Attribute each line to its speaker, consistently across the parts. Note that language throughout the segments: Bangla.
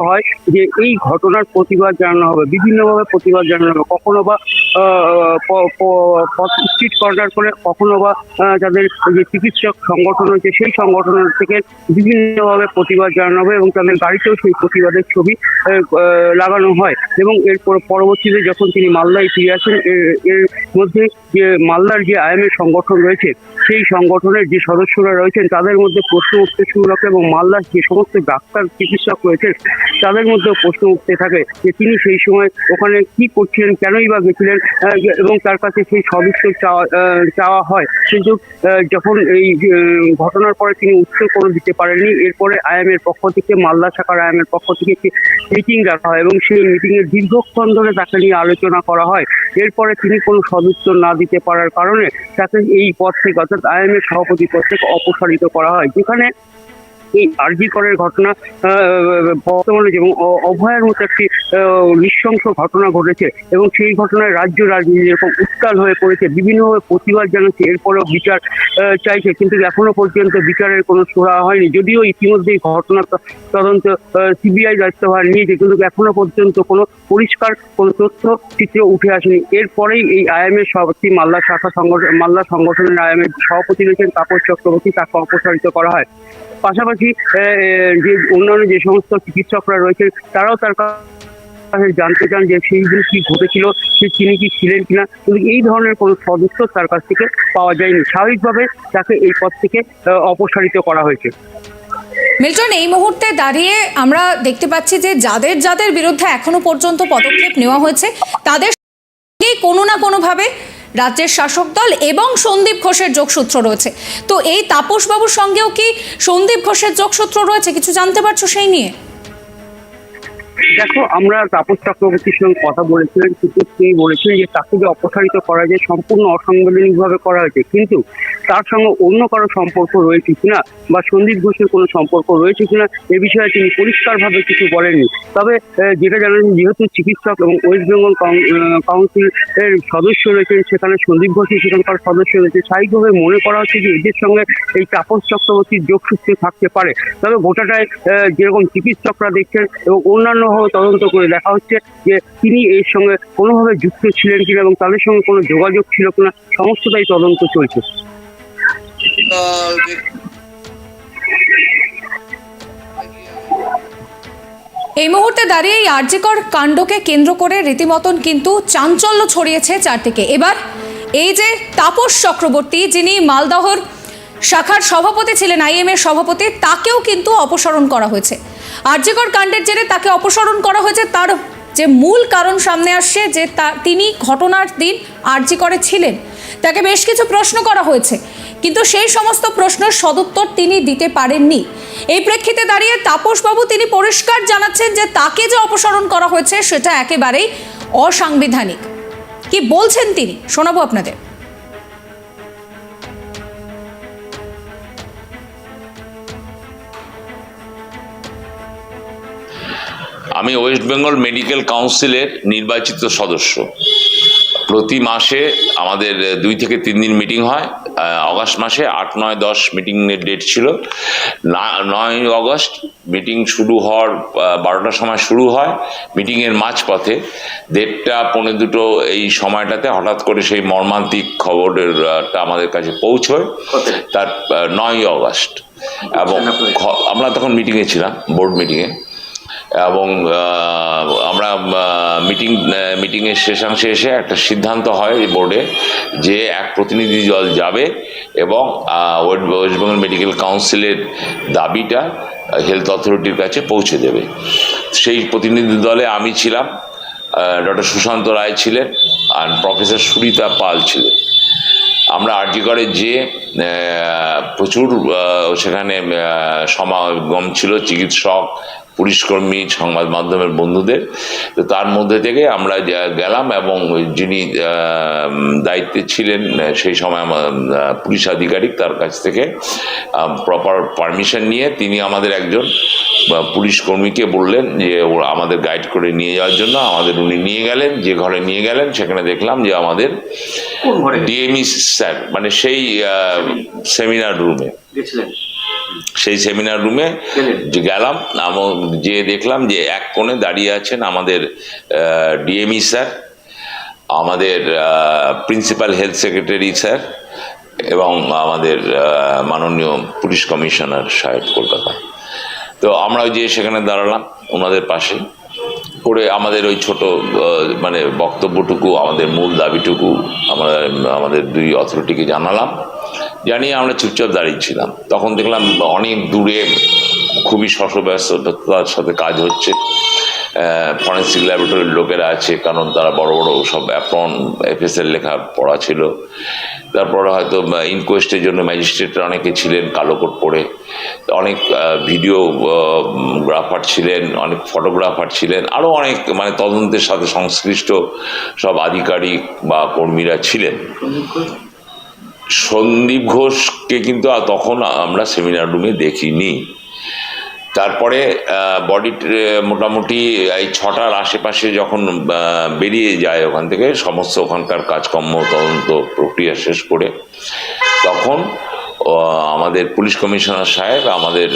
Speaker 1: হয় যে এই ঘটনার প্রতিবাদ জানানো হবে বিভিন্নভাবে প্রতিবাদ জানানো হবে কখনো বা স্ট্রিট কর্নার করে কখনো বা যাদের যে চিকিৎসক সংগঠন রয়েছে, সেই সংগঠনের থেকে বিভিন্নভাবে প্রতিবাদ জানানো হবে এবং তাদের গাড়িতেও সেই প্রতিবাদের ছবি লাগানো হয়। এবং এরপর পরবর্তীতে যখন তিনি মালদায় ফিরে আসেন এর- এর মধ্যে যে মালদার যে আইএমএ সংগঠন রয়েছে, সেই সংগঠনের যে সদস্যরা রয়েছেন, তাদের মধ্যে প্রশ্ন উঠতে শুরু রাখে এবং মালদার যে সমস্ত ডাক্তার, চিকিৎসক রয়েছেন, তাদের মধ্যেও প্রশ্ন উঠতে থাকে যে তিনি সেই সময় ওখানে কি করছিলেন, কেনই বা গেছিলেন এবং তার কাছে সেই সদুত্তর চাওয়া চাওয়া হয়। কিন্তু যখন এই ঘটনার পরে তিনি উত্তর কোনো দিতে পারেননি, এরপরে আইএম এর পক্ষ থেকে, মালদা শাখার আইএম এর পক্ষ থেকে একটি মিটিং রাখা হয় এবং সেই মিটিং এর দীর্ঘক্ষণ ধরে তাকে নিয়ে আলোচনা করা হয়। এরপরে তিনি কোনো সদুত্তর না দিতে পারার কারণে তাকে এই পদ থেকে, অর্থাৎ আইএম এর সভাপতি পদ থেকে অপসারিত করা হয়, যেখানে এই আরজি করের ঘটনা বর্তমানে অ- অভয়ের মতো একটি নৃশংস ঘটনা ঘটেছে এবং সেই ঘটনায় রাজ্য রাজনীতি যেরকম উত্তাল হয়ে পড়েছে বিভিন্নভাবে প্রতিবাদ জানাচ্ছে, এরপরেও বিচার চাইছে, কিন্তু এখনও পর্যন্ত বিচারের কোনো সুরা হয়নি। যদিও ইতিমধ্যে ঘটনা তদন্ত সিবিআই দায়িত্বভার নিয়েছে, কিন্তু এখনও পর্যন্ত কোনো পরিষ্কার, কোনো তথ্য চিত্র উঠে আসেনি। এরপরেই এই আইএমএর সভাপতি মালদা শাখা সংগঠন, মাল্লা সংগঠনের আইএমএর সভাপতি রয়েছেন তাপস চক্রবর্তী, তাকে অপসারিত করা হয়। পাশাপাশি আহ, যে অন্যান্য যে সমস্ত চিকিৎসকরা রয়েছে তারাও তার কাছে জানতে চান যে সেই দিন কি ঘটেছিল সে তিনি কি ছিলেন কিনা। কিন্তু এই ধরনের কোনো সদস্য তার কাছ থেকে পাওয়া যায়নি। স্বাভাবিকভাবে তাকে এই পদ থেকে অপসারিত করা হয়েছে।
Speaker 2: মিল্টন এই মুহূর্তে দাঁড়িয়ে আমরা দেখতে পাচ্ছি যে যাদের যাদের বিরুদ্ধে এখনও পর্যন্ত পদক্ষেপ নেওয়া হয়েছে তাদের কোনো না কোনোভাবে রাজ্যের শাসক দল এবং সন্দীপ ঘোষের যোগসূত্র রয়েছে। তো এই তাপসবাবুর সঙ্গেও কি সন্দীপ ঘোষের যোগসূত্র রয়েছে? কিছু জানতে পারছ সেই নিয়ে?
Speaker 1: দেখো, আমরা তাপস চক্রবর্তীর সঙ্গে কথা বলেছিলেন কিন্তু তিনি বলেছিলেন যে তাকে যে অপসারিত করা যায়, সম্পূর্ণ অসাংবিধানিক ভাবে করা হয়েছে কিন্তু তার সঙ্গে অন্য কারও সম্পর্ক রয়েছে কিনা বা সন্দীপ ঘোষের কোনো সম্পর্ক রয়েছে কিনা, এ বিষয়ে তিনি পরিষ্কারভাবে কিছু বলেননি। তবে যেটা জানেন যেহেতু চিকিৎসক এবং ওয়েস্ট বেঙ্গল কাউন্সিল এর সদস্য রয়েছেন, সেখানে সন্দীপ ঘোষই সেখানকার সদস্য রয়েছে স্বাভাবিকভাবে মনে করা হচ্ছে যে এদের সঙ্গে এই তাপস চক্রবর্তীর যোগসূত্রে থাকতে পারে। তবে গোটাটায় যেরকম চিকিৎসকরা দেখছেন এবং অন্যান্যভাবে তদন্ত করে দেখা হচ্ছে যে তিনি এর সঙ্গে কোনোভাবে যুক্ত ছিলেন কিনা এবং তাদের সঙ্গে কোনো যোগাযোগ ছিল কিনা, সমস্তটাই তদন্ত চলছে।
Speaker 2: এই মুহূর্তে দাঁড়িয়ে এই আর্যিকর কাণ্ডকে কেন্দ্র করে রীতিমতন কিন্তু চাঞ্চল্য ছড়িয়েছে চারদিকে। এবার এই যে তাপস চক্রবর্তী, যিনি মালদহর শাখার সভাপতি ছিলেন আইএম এর সভাপতি, তাকেও কিন্তু অপসারণ করা হয়েছে। আর্যিকর কাণ্ডের জেরে তাকে অপসারণ করা হয়েছে, তার যে মূল কারণ সামনে আসছে, যে তা তিনি ঘটনার দিন আর্জি করে ছিলেন। তাকে বেশ কিছু প্রশ্ন করা হয়েছে, কিন্তু সেই সমস্ত প্রশ্নের সদুত্তর তিনি দিতে পারেননি। এই প্রেক্ষিতে দাঁড়িয়ে তাপসবাবু তিনি পরিষ্কার জানাচ্ছেন যে তাকে যে অপসারণ করা হয়েছে, সেটা একেবারেই অসাংবিধানিক। কি বলছেন তিনি? শোনাবো আপনাদের।
Speaker 3: আমি ওয়েস্ট বেঙ্গল মেডিকেল কাউন্সিলের নির্বাচিত সদস্য। প্রতি মাসে আমাদের দুই থেকে তিন দিন মিটিং হয়। অগাস্ট মাসে আট নয় দশ মিটিংয়ের ডেট ছিল। না- নয় অগস্ট মিটিং শুরু হওয়ার বারোটার সময় শুরু হয় মিটিংয়ের মাঝপথে। দেড়টা পৌনে দুটো এই সময়টাতে হঠাৎ করে সেই মর্মান্তিক খবরেরটা আমাদের কাছে পৌঁছয়। তার নয় অগস্ট। এবং আমরা তখন মিটিংয়ে ছিলাম বোর্ড মিটিংয়ে। এবং আমরা মিটিং মিটিংয়ের শেষাংশে এসে একটা সিদ্ধান্ত হয় বোর্ডে যে এক প্রতিনিধি দল যাবে এবং ওয়েস্ট বেঙ্গল মেডিকেল কাউন্সিলের দাবিটা হেলথ অথরিটির কাছে পৌঁছে দেবে। সেই প্রতিনিধি দলে আমি ছিলাম ডক্টর সুশান্ত রায় ছিলেন আর প্রফেসর সুরিতা পাল ছিলেন। আমরা করে যে প্রচুর সেখানে সমাগম ছিল, চিকিৎসক পুলিশকর্মী সংবাদ মাধ্যমের বন্ধুদের। তো তার মধ্যে থেকে আমরা গেলাম এবং যিনি দায়িত্বে ছিলেন সেই সময় আমার পুলিশ আধিকারিক তার কাছ থেকে প্রপার পারমিশন নিয়ে তিনি আমাদের একজন পুলিশ কর্মীকে বললেন যে ও আমাদের গাইড করে নিয়ে যাওয়ার জন্য আমাদের উনি নিয়ে গেলেন যে ঘরে নিয়ে গেলেন সেখানে দেখলাম যে আমাদের ডিএমই স্যার মানে সেই সেমিনার রুমে
Speaker 4: গেছিলেন।
Speaker 3: সেই সেমিনার রুমে যে গেলাম যে দেখলাম যে এক কোণে দাঁড়িয়ে আছেন আমাদের ডিএমই স্যার আমাদের প্রিন্সিপাল হেলথ সেক্রেটারি স্যার এবং আমাদের মাননীয় পুলিশ কমিশনার সাহেব কলকাতা তো আমরা যে সেখানে দাঁড়ালাম ওনাদের পাশে। করে আমাদের ওই ছোট মানে বক্তব্যটুকু আমাদের মূল দাবিটুকু আমরা আমাদের দুই অথরিটিকে জানালাম। জানিয়ে আমরা চুপচাপ দাঁড়িয়েছিলাম তখন দেখলাম অনেক দূরে খুবই শশব্যস্ততার সাথে কাজ হচ্ছে। ফরেন্সিক ল্যাবরেটরির লোকেরা আছে, কারণ তারা বড় বড় সব অ্যাপ্রন এফএসএল লেখা পড়া ছিল। তারপরে হয়তো ইনকোয়েস্টের জন্য ম্যাজিস্ট্রেটরা অনেকে ছিলেন কালো কোট পরে অনেক ভিডিও গ্রাফার ছিলেন, অনেক ফটোগ্রাফার ছিলেন আরও অনেক মানে তদন্তের সাথে সংশ্লিষ্ট সব আধিকারিক বা কর্মীরা ছিলেন। সন্দীপ ঘোষকে কিন্তু তখন আমরা সেমিনার রুমে দেখিনি। তারপরে বডি মোটামুটি এই ছটার আশেপাশে যখন বেরিয়ে যায় ওখান থেকে, সমস্ত ওখানকার কাজকর্ম, তদন্ত প্রক্রিয়া শেষ করে, তখন আমাদের পুলিশ কমিশনার সাহেব, আমাদের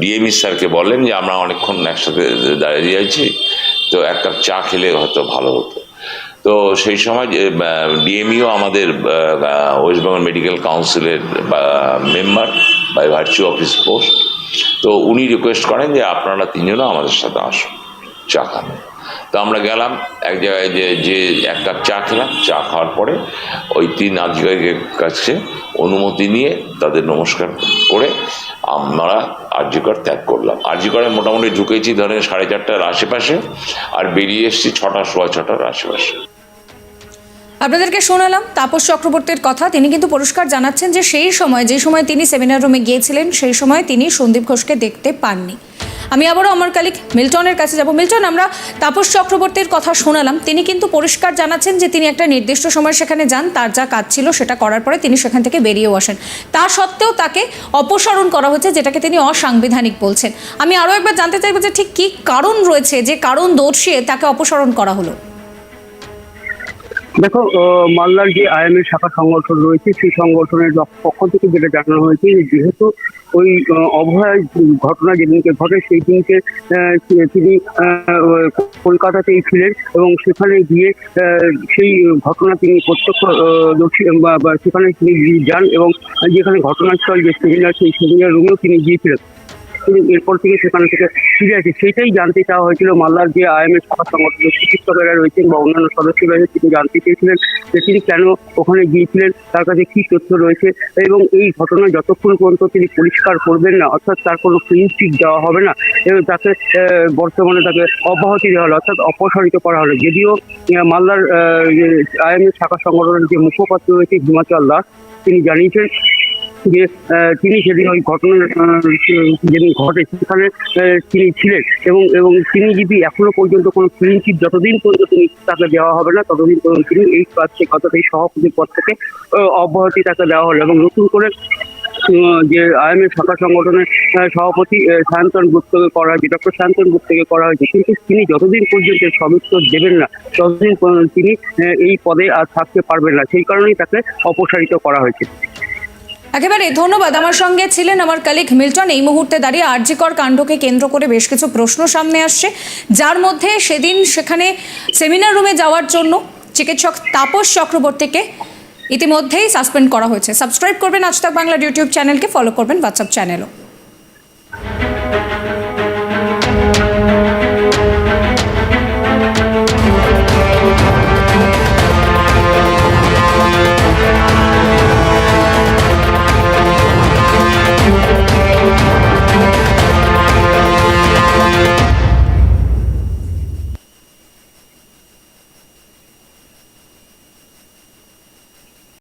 Speaker 3: ডিএমই স্যারকে বলেন যে, আমরা অনেকক্ষণ একসাথে দাঁড়িয়ে আছি, তো এক কাপ চা খেলে হয়তো ভালো হতো। তো সেই সময় ডিএমইও আমাদের ওয়েস্ট বেঙ্গল মেডিকেল কাউন্সিলের member by virtue office post তো উনি রিকোয়েস্ট করেন যে আপনারা তিনজনও আমাদের সাথে আসুন, চা খান। তো আমরা গেলাম, এক জায়গায় যে যে এক কাপ চা খেলাম, চা খাওয়ার পরে ওই তিন আধিকারিকের কাছে অনুমতি নিয়ে তাদের নমস্কার করে আমরা আর্যিকর ত্যাগ করলাম। আর্যিকরে মোটামুটি ঢুকেছি ধরেন সাড়ে চারটার আশেপাশে, আর বেরিয়ে এসেছি ছটা, সোয়া ছটার আশেপাশে।
Speaker 2: আপনাদেরকে শোনালাম তাপস চক্রবর্তীর কথা। তিনি কিন্তু পুরস্কার জানাচ্ছেন যে সেই সময়, যে সময় তিনি সেমিনার রুমে গিয়েছিলেন, সেই সময় তিনি সন্দীপ ঘোষকে দেখতে পাননি। আমি আবারও আমার কালিক, মিল্টনের কাছে যাব। মিল্টন, আমরা তাপস চক্রবর্তীর কথা শোনালাম। তিনি কিন্তু পরিষ্কার জানাচ্ছেন যে তিনি একটা নির্দিষ্ট সময় সেখানে যান, তার যা কাজ ছিল সেটা করার পরে তিনি সেখান থেকে বেরিয়েও আসেন। তা সত্ত্বেও তাকে অপসারণ করা হয়েছে যেটাকে তিনি অসাংবিধানিক বলছেন। আমি আরও একবার জানতে চাইব যে ঠিক কী কারণ রয়েছে, যে কারণ দর্শিয়ে তাকে অপসারণ করা হলো।
Speaker 1: দেখো মালদার যে আইএমএ শাখা সংগঠন রয়েছে, সেই সংগঠনের পক্ষ থেকে যেটা জানানো হয়েছে যেহেতু ওই অভয় ঘটনা যেদিনকে ঘটে, সেই দিনকে তিনি কলকাতাতেই ছিলেন এবং সেখানে গিয়ে সেই ঘটনা তিনি প্রত্যক্ষ সেখানে তিনি যান এবং যেখানে ঘটনাস্থল যে সেমিনার সেই সেমিনার রুমেও তিনি গিয়েছিলেন। তিনি এরপর থেকে সেখান থেকে ফিরে আসে। সেটাই জানতে চাওয়া হয়েছিল মালদার যে আইএমএস শাখা সংগঠনের চিকিৎসকেরা রয়েছেন বা অন্যান্য সদস্যরা রয়েছে তিনি জানতে চেয়েছিলেন যে তিনি কেন ওখানে গিয়েছিলেন, তার কাছে কি তথ্য রয়েছে এবং এই ঘটনা যতক্ষণ পর্যন্ত তিনি পরিষ্কার করবেন না, অর্থাৎ তার কোনো প্রিন্সিপ দেওয়া হবে না, এবং তাকে বর্তমানে তাকে অব্যাহতি দেওয়া হলো, অর্থাৎ অপসারিত করা হলো। যদিও মালদার আইএমএস শাখা সংগঠনের যে মুখপাত্র রয়েছে হিমাচল দাস, তিনি জানিয়েছেন যে তিনি সেদিন ওই ঘটনার যেদিন ঘটে, সেখানে তিনি ছিলেন। এবং এবং তিনি যদি এখনও পর্যন্ত কোনো প্রিন্সিপ যতদিন পর্যন্ত তিনি তাকে দেওয়া হবে না, ততদিন পর্যন্ত তিনি এই কাজ অর্থাৎ এই সভাপতির পদ থেকে অব্যাহতি তাকে দেওয়া হলো। এবং নতুন করে যে আইএমএ শাখা সংগঠনের সভাপতি সায়ন্তন গুপ্তকে করা হয়েছে ডক্টর সায়ন্তন গুপ্তকে করা হয়েছে, কিন্তু তিনি যতদিন পর্যন্ত সবিস্তর দেবেন না, ততদিন তিনি এই পদে আর থাকতে পারবেন না। সেই কারণেই তাকে অপসারিত করা হয়েছে।
Speaker 2: একেবারে ধন্যবাদ। আমার সঙ্গে ছিলেন আমার কালিক মিল্টন। এই মুহূর্তে দাঁড়িয়ে আরজিকর কাণ্ডকে কেন্দ্র করে বেশ কিছু প্রশ্ন সামনে আসছে। যার মধ্যে সেদিন সেখানে সেমিনার রুমে যাওয়ার জন্য চিকিৎসক তাপস চক্রবর্তীকে ইতিমধ্যেই সাসপেন্ড করা হয়েছে। সাবস্ক্রাইব করবেন আজ তাক বাংলার ইউটিউব চ্যানেলকে ফলো করবেন হোয়াটসঅ্যাপ চ্যানেলও